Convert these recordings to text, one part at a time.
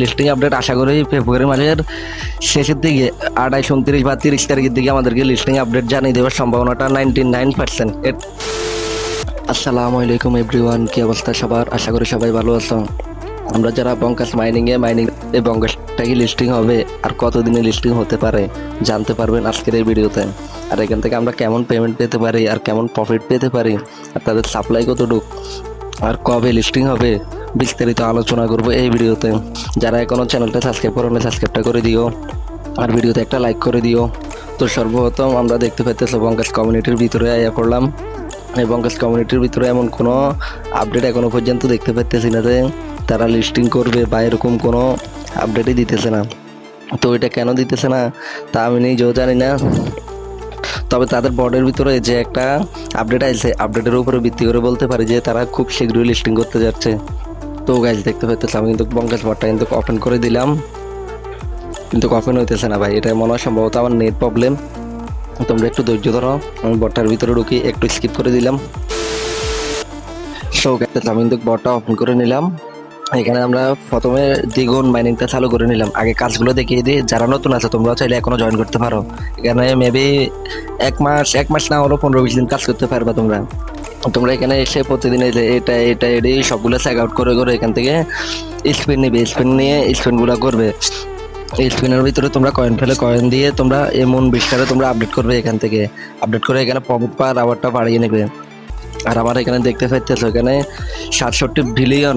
Listing update আশা করি ফেব্রুয়ারি মাসের শেষের দিকে আড়াইশ উনত্রিশ বা তিরিশ তারিখের দিকে আমাদেরকে লিস্টিং আপডেট জানিয়ে দেওয়ার সম্ভাবনাটা নাইনটি নাইন পার্সেন্ট আসসালামু আলাইকুম এভরিওয়ান কি অবস্থা সবার? আশা করি সবাই ভালো আছো। আমরা যারা বঙ্কাস মাইনিং এ মাইনিং এই বঙ্কাসটা কি লিস্টিং হবে, আর কতদিনে লিস্টিং হতে পারে, জানতে পারবেন আজকের এই ভিডিওতে। আর এখান থেকে আমরা কেমন পেমেন্ট পেতে পারি, আর কেমন প্রফিট পেতে পারি, আর তাদের সাপ্লাই কতটুক, আর কবে লিস্টিং হবে বিস্তারিত আলোচনা করব এই ভিডিওতে। যারা এখনও চ্যানেলটা সাবস্ক্রাইব করো না সাবস্ক্রাইবটা করে দিও। আর ভিডিওতে একটা লাইক করে দিও। তো সর্বপ্রথম আমরা দেখতে পাইতেছি বঙ্কাস কমিউনিটির ভিতরে আয়া পড়লাম। এই বঙ্কাস কমিউনিটির ভিতরে এমন কোনো আপডেট এখনও পর্যন্ত দেখতে পাইতেছি না যে তারা লিস্টিং করবে বা এরকম কোনো আপডেটই দিতেছে না। তো এটা কেন দিতেছে না, তা আমি নিজেও জানি না। তবে তাদের বর্ডের ভিতরে যে একটা আপডেট আছে আপডেটের উপরে ভিত্তি করে বলতে পারি যে তারা খুব শীঘ্রই লিস্টিং করতে যাচ্ছে। তো গাইজ দেখতে পাইতেছে আমি কিন্তু বঙ্কাস বোর্ডটা কিন্তু ওপেন করে দিলাম। কিন্তু ওপেন হইতেছে না ভাই এটা মনে হয় সম্ভবত আমার নেট প্রবলেম তোমরা একটু ধৈর্য ধরো, আমি বটটার ভিতরে ঢুকি, একটু স্কিপ করে দিলাম। সো গাইজ আমি কিন্তু বটটা ওপেন করে নিলাম। এখানে আমরা প্রথমে দ্বিগুণ মাইনিংটা চালু করে নিলাম। আগে কাজগুলো দেখিয়ে দিই, যারা নতুন আছে তোমরা চাইলে এখনও জয়েন করতে পারো। এখানে মেবি এক মাস এক মাস না হলো পনেরো বিশ দিন কাজ করতে পারবে তোমরা। তোমরা এখানে এসে প্রতিদিন এটা এটা এটাই সবগুলো চেক আউট করে করে এখান থেকে স্পিন নিবে স্পিন নিয়ে স্পিনগুলো করবে। স্পিনের ভিতরে তোমরা কয়েন ফেলে কয়েন দিয়ে তোমরা এমন বিস্তারে তোমরা আপডেট করবে এখান থেকে। আপডেট করে এখানে প্রফিট পাওয়ার আবারটা বাড়িয়ে নেবে। আর আমার এখানে দেখতে পাইতেছো, এখানে সাতষট্টি বিলিয়ন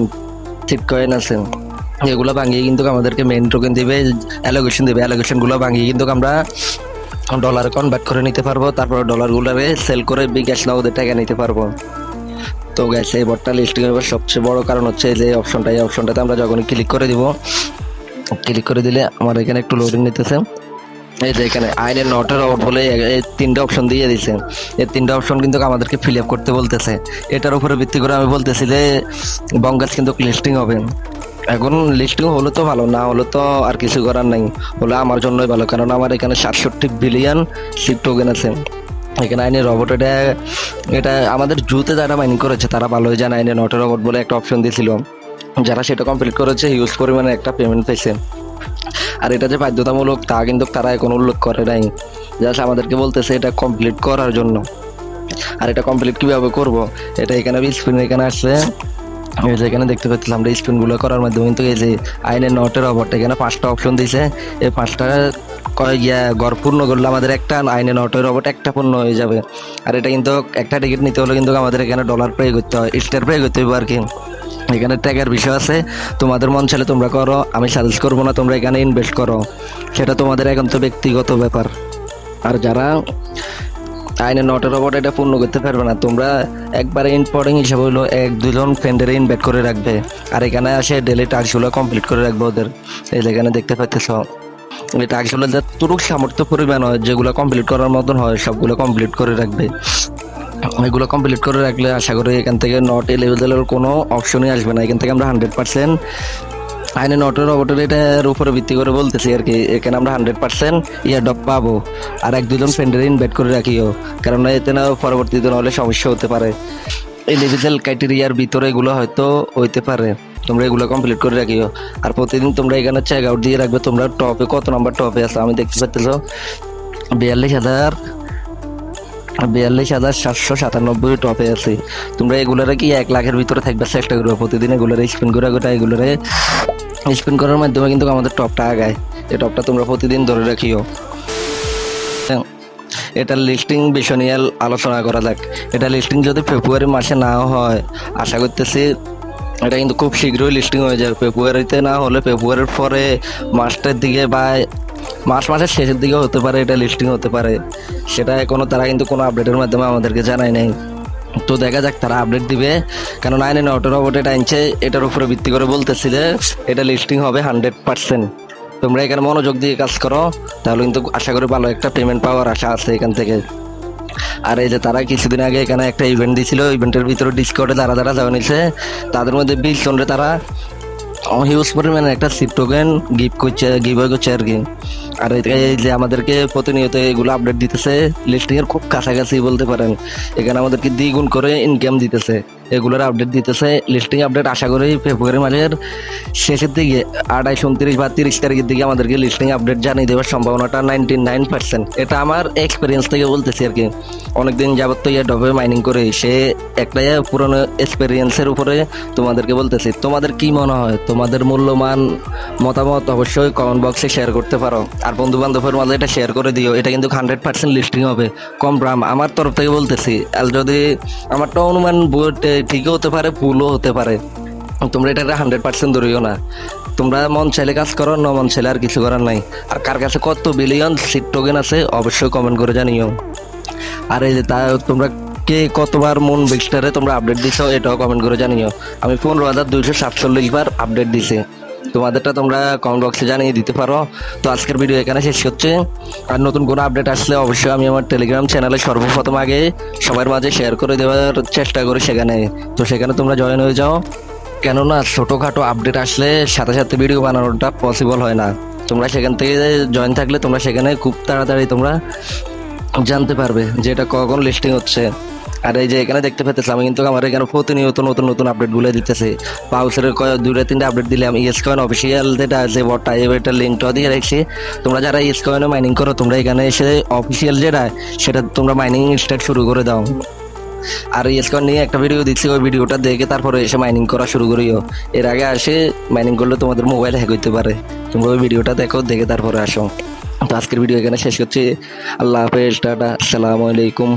চিট কয়েন আছে। এগুলো ভাঙিয়ে কিন্তু আমাদেরকে মেন টোকেন দিবে অ্যালোকেশন দিবে। অ্যালোকেশনগুলো ভাঙিয়ে কিন্তু আমরা ডলার কনভার্ট করে নিতে পারব, তারপর ডলারগুলোরে সেল করে বিকাশ নগদের টাকা নিতে পারব। তো গ্যাস এই বটটা লিস্টিং এর সবচেয়ে বড় কারণ হচ্ছে যে অপশনটা এই অপশনটাতে আমরা যখনই ক্লিক করে দিব ক্লিক করে দিলে আমার এখানে একটু লোডিং নিতেছে। এই যে এখানে আইনের নটের ওপর বলে এই তিনটা অপশন দিয়ে দিছে। এই তিনটা অপশন কিন্তু আমাদেরকে ফিল আপ করতে বলতেছে। এটার উপরে ভিত্তি করে আমি বলতেছি যে বঙ্গাস কিন্তু লিস্টিং হবে। এখন লিস্টিং হলো তো ভালো, না হলো তো আর কিছু করার নাই। হলে আমার জন্যই ভালো কারণ আমার এখানে সাতষট্টি বিলিয়ন শিফট টোকেন আছে। এখানে আইনে রবট এটা এটা আমাদের জুতে যারা মাইনিং করেছে, তারা ভালো ভালোই জানে আইনে নট রবট বলে একটা অপশন দিয়েছিল। যারা সেটা কমপ্লিট করেছে হিউজ পরিমাণে একটা পেমেন্ট পেয়েছে। আর এটা যে বাধ্যতামূলক, তা কিন্তু তারা এখন উল্লেখ করে নাই। জাস্ট আমাদেরকে বলতেছে এটা কমপ্লিট করার জন্য। আর এটা কমপ্লিট কীভাবে করব? এটা এখানে স্পিন এখানে আসছে। এই যে এখানে দেখতে পাচ্ছিলাম আমরা স্পিনগুলো করার মাধ্যমে কিন্তু এই যে আইনের নটের অবরটা এখানে পাঁচটা অপশন দিয়েছে। এই পাঁচটা গিয়া ঘর পূর্ণ করলে আমাদের একটা আইনে নটের রবট একটা পূর্ণ হয়ে যাবে। আর এটা কিন্তু একটা টিকিট নিতে হলে কিন্তু আমাদের এখানে ডলার পে করতে হয় স্টার পে করতে হবে আর কি। এখানে ট্যাগের বিষয় আছে, তোমাদের মন চাইলে তোমরা করো, আমি সাজেস্ট করব না তোমরা এখানে ইনভেস্ট করো। সেটা তোমাদের এখন তো ব্যক্তিগত ব্যাপার। আর যারা আইনে নটের রবট এটা পূর্ণ করতে পারবে না। তোমরা একবারে ইম্পর্টিং হিসাবে হলো এক দুজন ফ্রেন্ডের ইনভেট করে রাখবে। আর এখানে আসে ডেলি টাস্কগুলো কমপ্লিট করে রাখবে ওদের। এই যে এখানে দেখতে পাচ্তেছ এই টাস্কগুলো যতটুকু সামর্থ্য পরিমাণ হয়, যেগুলো কমপ্লিট করার মতন হয়, সবগুলো কমপ্লিট করে রাখবে। এগুলো কমপ্লিট করে রাখলে আশা করি এখান থেকে নট এলেভেলের কোনো অপশনই আসবে না। এখান থেকে আমরা হান্ড্রেড পার্সেন্ট আইনে নটের রবটের এটার উপরে ভিত্তি করে বলতেছি আর কি, এখানে আমরা হান্ড্রেড পার্সেন্ট ইয়ারডপ পাবো। আর এক দুজন ফ্রেন্ডের ইনভাইট করে রাখিও, কারণ এতে না পরবর্তীতে হলে সমস্যা হতে পারে। লেভেল ক্রাইটেরিয়ার ভিতরে এগুলো হয়তো হইতে পারে, তোমরা এগুলো কমপ্লিট করে রাখিও। আর প্রতিদিন তোমরা এখানে চেক আউট দিয়ে রাখবে, তোমরা টপে কত নাম্বার টপে আছে, আমি দেখতে পাচ্তেছ বিয়াল্লিশ হাজার বিয়াল্লিশ হাজার সাতশো সাতানব্বই টপে আছে। তোমরা এগুলোরে কি এক লাখের ভিতরে থাকবে চেষ্টা করবে প্রতিদিন এগুলোরে স্পিন করে এগুলোরে স্পিন করার মাধ্যমে কিন্তু আমাদের টপটা আগায়। এই টপটা তোমরা প্রতিদিন ধরে রাখিও। এটা লিস্টিং বিষয় নিয়ে আলোচনা করা যাক। এটা লিস্টিং যদি ফেব্রুয়ারি মাসে না হয়, আশা করতেছি এটা কিন্তু খুব শীঘ্রই লিস্টিং হয়ে যাবে। ফেব্রুয়ারিতে না হলে ফেব্রুয়ারির পরে মাসটার দিকে বা মাস মাসের শেষের দিকে হতে পারে, এটা লিস্টিং হতে পারে। সেটা এখনও তারা কিন্তু কোনো আপডেটের মাধ্যমে আমাদেরকে জানায় নাই। তো দেখা যাক তারা আপডেট দিবে। কারণ এন অটো রবট এটা আনছে, এটার উপরে ভিত্তি করে বলতেছি যে এটা লিস্টিং হবে হান্ড্রেড পার্সেন্ট তোমরা এখানে মনোযোগ দিয়ে কাজ করো, তাহলে কিন্তু আশা করি ভালো একটা পেমেন্ট পাওয়ার আশা আছে এখান থেকে। আর এই যে তারা কিছুদিন আগে এখানে একটা ইভেন্ট দিয়েছিল ইভেন্টের ভিতরে ডিসকাউন্টে তারা যারা যাওয়া নিছে তাদের মধ্যে বিশ জনরে তারা হিউজ পরিমাণে একটা সিপ গিফট করছে গিভওয়ে করছে আর কি। আর এই যে আমাদেরকে প্রতিনিয়ত এগুলো আপডেট দিতেছে লিস্টিং এর খুব কাছাকাছি বলতে পারেন। এখানে আমাদেরকে দ্বিগুণ করে ইনকাম দিতেছে। এগুলোর আপডেট দিতেছে। লিস্টিং আপডেট আশা করি ফেব্রুয়ারি মাসের শেষের দিকে, আঠাইশ, উনত্রিশ বা তিরিশ তারিখের দিকে আমাদেরকে লিস্টিং আপডেট জানিয়ে দেওয়ার সম্ভাবনাটা নাইনটি নাইন পার্সেন্ট এটা আমার এক্সপিরিয়েন্স থেকে বলতেছি আর কি। অনেকদিন যাবত তো ইয়ে ডবে মাইনিং করে সে একটা ইয়ে পুরনো এক্সপিরিয়েন্সের উপরে তোমাদেরকে বলতেছি। তোমাদের কি মনে হয়? তোমাদের মূল্যমান মতামত অবশ্যই কমেন্ট বক্সে শেয়ার করতে পারো। আর বন্ধু বান্ধবের মাঝে এটা শেয়ার করে দিও। এটা কিন্তু হান্ড্রেড পার্সেন্ট লিস্টিং হবে। কম দাম আমার তরফ থেকে বলতেছি, আর যদি আমারটা অনুমান বই- ঠিকও হতে পারে, ভুলও হতে পারে। তোমরা এটা হান্ড্রেড পার্সেন্ট ধরিও না। তোমরা মন চাইলে কাজ করো, না মন চাইলে আর কিছু করার নাই। আর কার কাছে কত বিলিয়ন সিট টোকেন আছে, অবশ্যই কমেন্ট করে জানিও। আর এই যে তা, তোমরা কে কতবার মন বিক্সটারে তোমরা আপডেট দিছো, এটাও কমেন্ট করে জানিও। আমি পনেরো হাজার দুইশো সাতচল্লিশ বার আপডেট দিছি। তোমাদেরটা তোমরা কমেন্ট বক্সে জানিয়ে দিতে পারো। তো আজকের ভিডিও এখানে শেষ হচ্ছে আর নতুন কোনো আপডেট আসলে অবশ্যই আমি আমার টেলিগ্রাম চ্যানেলে সর্বপ্রথম আগে সবার মাঝে শেয়ার করে দেওয়ার চেষ্টা করি সেখানে। তো সেখানে তোমরা জয়েন হয়ে যাও। কেননা ছোটোখাটো আপডেট আসলে সাথে সাথে ভিডিও বানানোটা পসিবল হয় না। তোমরা সেখান থেকে জয়েন থাকলে তোমরা সেখানে খুব তাড়াতাড়ি তোমরা জানতে পারবে যে এটা কখন লিস্টিং হচ্ছে। আর এই যে এখানে দেখতে পেতেছি আমি কিন্তু আমার এখানে প্রতিনিয়ত নতুন নতুন আপডেটগুলো দিতেছি। পাউসের দুটো তিনটে আপডেট দিলে আমি ইয়েস কয়েন অফিসিয়াল যেটা আছে, বটটা এটার লিঙ্কটাও দিয়ে রাখছি। তোমরা যারা ইয়েস কয়েনে মাইনিং করো, তোমরা এখানে এসে অফিসিয়াল যেটা, সেটা তোমরা মাইনিং স্টার্ট শুরু করে দাও। আর ইয়েস কয়েন নিয়ে একটা ভিডিও দিচ্ছি, ওই ভিডিওটা দেখে তারপরে এসে মাইনিং করা শুরু করিও। এর আগে আসে মাইনিং করলে তোমাদের মোবাইল হ্যাক হইতে পারে। তোমরা ওই ভিডিওটা দেখো, দেখে তারপরে আসো। তো আজকের ভিডিও এখানে শেষ করছি। আল্লাহ হাফেজ, টাটা আসসালামু আলাইকুম।